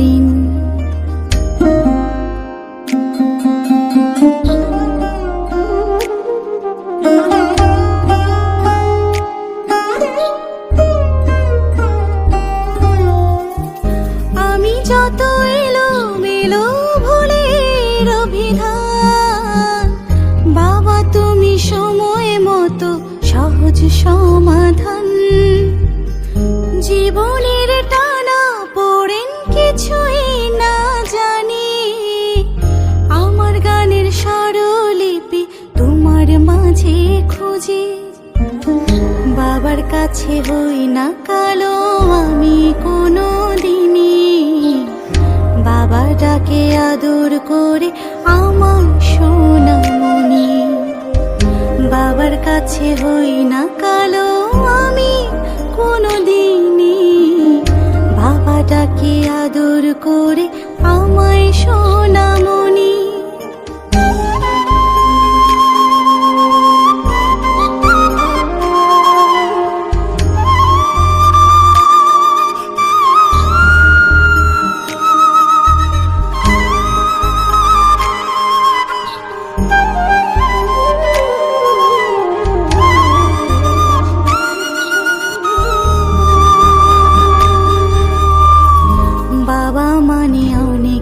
ঋণ। আমি যত এলো মাঝে খুঁজি, বাবার কাছে হই না কালো আমি কোনো দিনই বাবা ডাকে আদর করে আমার সোনামণি। বাবার কাছে হই না কালো আমি কোনো দিনই বাবা ডাকে আদর করে আমায়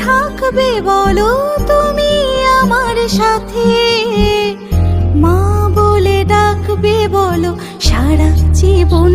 থাকবে বলো তুমি আমার সাথে। মা বলে ডাকবে বলো সারা জীবন